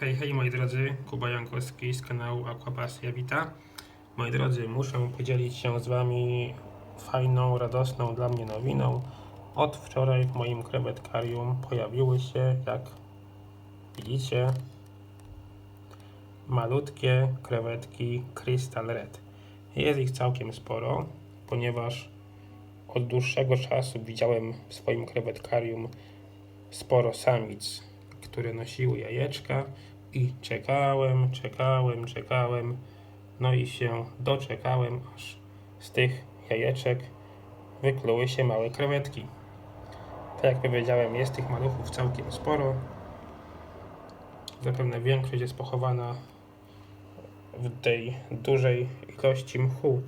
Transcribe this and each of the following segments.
Hej, hej moi drodzy, Kuba Jankowski z kanału Aquapasja Wita. Moi drodzy, muszę podzielić się z Wami fajną, radosną dla mnie nowiną. Od wczoraj w moim krewetkarium pojawiły się, jak widzicie, malutkie krewetki Crystal Red. Jest ich całkiem sporo, ponieważ od dłuższego czasu widziałem w swoim krewetkarium sporo samic, które nosiły jajeczka i czekałem, czekałem, czekałem, no i się doczekałem, aż z tych jajeczek wykluły się małe krewetki. Tak jak powiedziałem, jest tych maluchów całkiem sporo. Zapewne większość jest pochowana w tej dużej ilości mchu,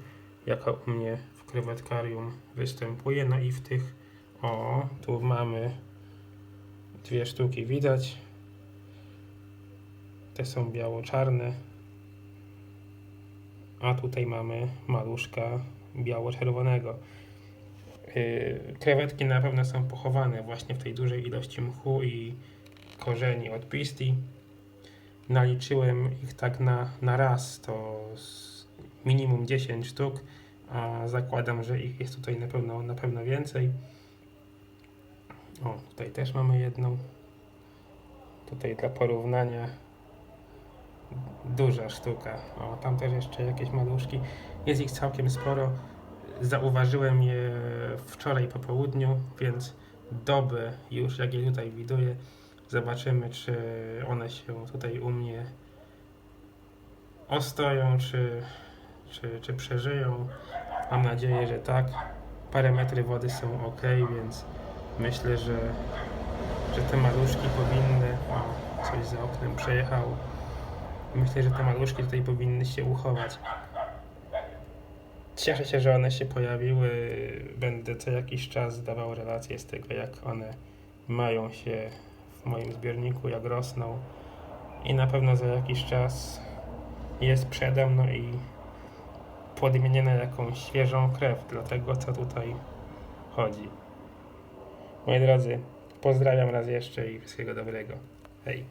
jaka u mnie w krewetkarium występuje. No i w tych, o, tu mamy dwie sztuki widać. Te są biało-czarne. A tutaj mamy maluszka biało-czerwonego. Yy, krewetki na pewno są pochowane właśnie w tej dużej ilości mchu i korzeni od pisti. Naliczyłem ich tak na, na raz, to minimum 10 sztuk, a zakładam, że ich jest tutaj na pewno, na pewno więcej. O, tutaj też mamy jedną. Tutaj dla porównania duża sztuka. O, tam też jeszcze jakieś maluszki. Jest ich całkiem sporo. Zauważyłem je wczoraj po południu, więc doby już jak je tutaj widuję. Zobaczymy, czy one się tutaj u mnie ostoją, czy, czy, czy przeżyją. Mam nadzieję, że tak. Parametry wody są ok, więc myślę, że, że te maluszki powinny. O, coś za oknem przejechało. Myślę, że te maluszki tutaj powinny się uchować. Cieszę się, że one się pojawiły. Będę co jakiś czas dawał relacje z tego, jak one mają się w moim zbiorniku, jak rosną. I na pewno za jakiś czas je sprzedam, no i podmienię na jakąś świeżą krew dla tego, co tutaj chodzi. Moi drodzy, pozdrawiam raz jeszcze i wszystkiego dobrego. Hej.